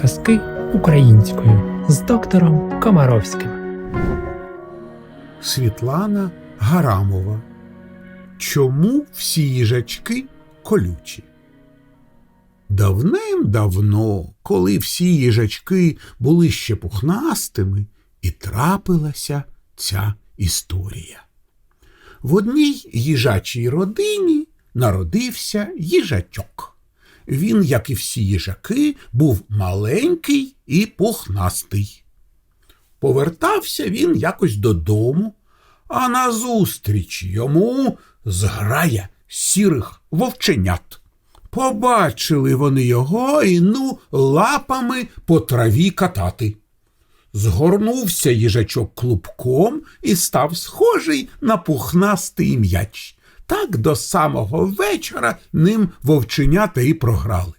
казки українською з доктором Комаровським. Світлана Гарамова. Чому всі їжачки колючі? Давним-давно, коли всі їжачки були ще пухнастими, і трапилася ця історія. В одній їжачій родині народився їжачок. Він, як і всі їжаки, був маленький і пухнастий. Повертався він якось додому, а назустріч йому зграя сірих вовченят. Побачили вони його і ну лапами по траві катати. Згорнувся їжачок клубком і став схожий на пухнастий м'яч. Так до самого вечора ним вовченята і програли.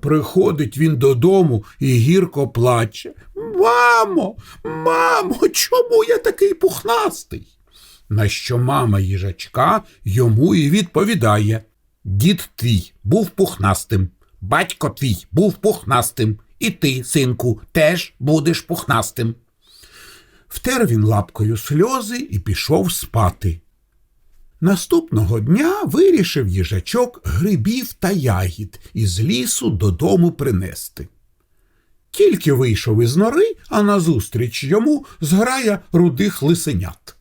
Приходить він додому і гірко плаче. Мамо, мамо, чому я такий пухнастий? На що мама їжачка йому і відповідає Дід твій був пухнастим, батько твій був пухнастим, і ти, синку, теж будеш пухнастим. Втер він лапкою сльози і пішов спати. Наступного дня вирішив їжачок грибів та ягід із лісу додому принести. Тільки вийшов із нори, а назустріч йому зграя рудих лисенят.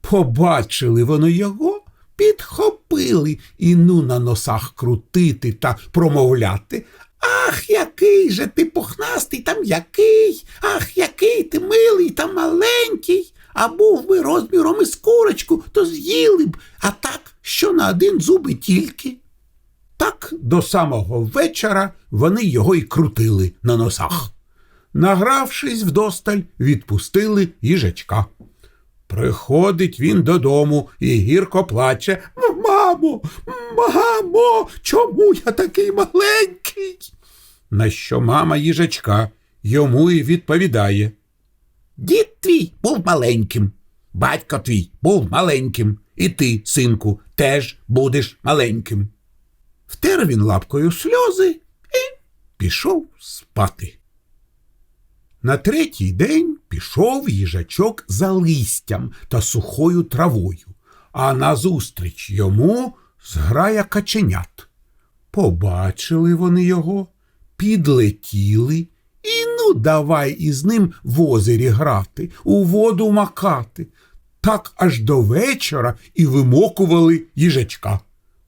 Побачили вони його, підхопили і ну на носах крутити та промовляти. Ах, який же ти пухнастий там який, ах, який ти милий та маленький. А був би розміром із то з'їли б, а так, що на один зуби тільки. Так до самого вечора вони його й крутили на носах. Награвшись вдосталь, відпустили їжачка. Приходить він додому і гірко плаче. Мамо, мамо, чому я такий маленький? На що мама їжачка йому і відповідає. Дід твій був маленьким, батько твій був маленьким, і ти, синку, теж будеш маленьким. Втер він лапкою сльози і пішов спати. На третій день пішов їжачок за листям та сухою травою, а назустріч йому зграя каченят. Побачили вони його, підлетіли і ну давай із ним в озері грати, у воду макати. Так аж до вечора і вимокували їжачка,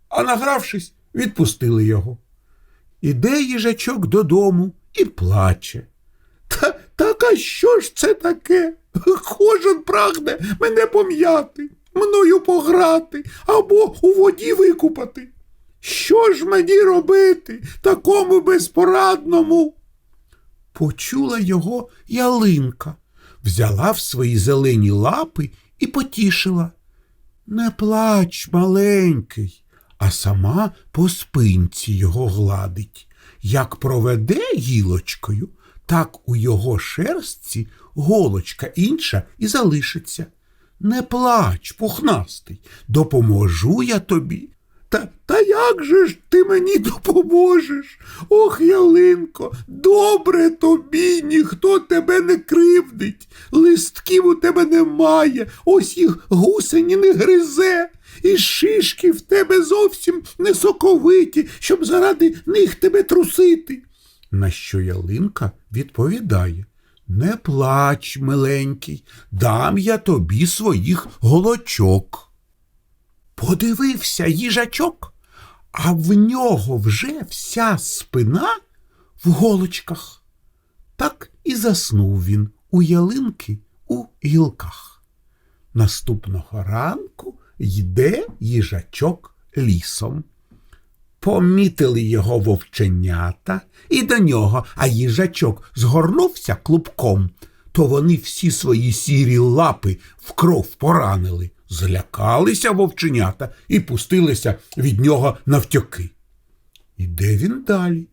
а награвшись, відпустили його. Іде їжачок додому і плаче. Та, так а що ж це таке? Кожен прагне мене пом'яти, мною пограти або у воді викупати. Що ж мені робити такому безпорадному? Почула його ялинка, взяла в свої зелені лапи і потішила. Не плач, маленький, а сама по спинці його гладить. Як проведе гілочкою, так у його шерстці голочка інша і залишиться. Не плач, пухнастий, допоможу я тобі. Та, та як же ж ти мені допоможеш? Ох, ялинко, добре тобі, ніхто тебе не кривдить. Листків у тебе немає, ось їх гусені не гризе, і шишки в тебе зовсім не соковиті, щоб заради них тебе трусити. На що ялинка відповідає Не плач, миленький, дам я тобі своїх голочок. Подивився їжачок, а в нього вже вся спина в голочках. Так і заснув він у ялинки у гілках. Наступного ранку йде їжачок лісом. Помітили його вовченята і до нього, а їжачок згорнувся клубком, то вони всі свої сірі лапи в кров поранили, злякалися вовченята і пустилися від нього навтьоки. Іде він далі.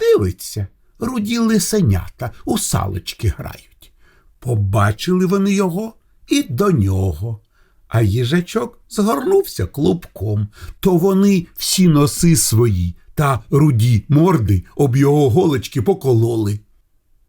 Дивиться, руді лисенята у салочки грають. Побачили вони його і до нього. А їжачок згорнувся клубком, то вони всі носи свої та руді морди об його голочки покололи.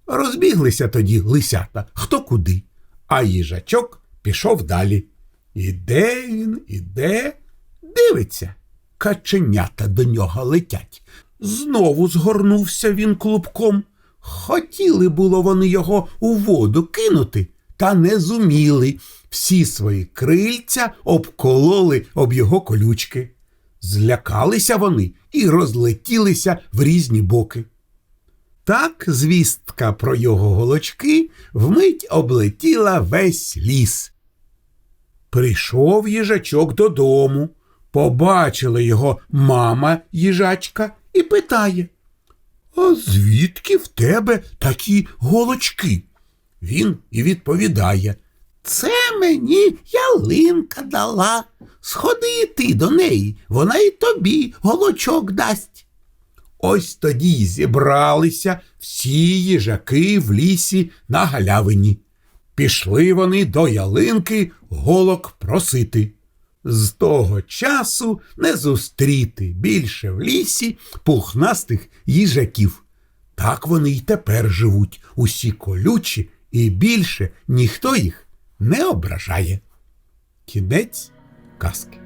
Розбіглися тоді лисята хто куди, а їжачок пішов далі. Іде він, іде, дивиться, каченята до нього летять. Знову згорнувся він клубком. Хотіли було вони його у воду кинути, та не зуміли. Всі свої крильця обкололи об його колючки. Злякалися вони і розлетілися в різні боки. Так звістка про його голочки вмить облетіла весь ліс. Прийшов їжачок додому, побачила його мама їжачка і питає А звідки в тебе такі голочки? Він і відповідає Це мені ялинка дала. Сходи і ти до неї, вона й тобі голочок дасть. Ось тоді зібралися всі їжаки в лісі на галявині. Пішли вони до ялинки голок просити. З того часу не зустріти більше в лісі пухнастих їжаків. Так вони й тепер живуть, усі колючі, і більше ніхто їх не ображає. Кінець казки.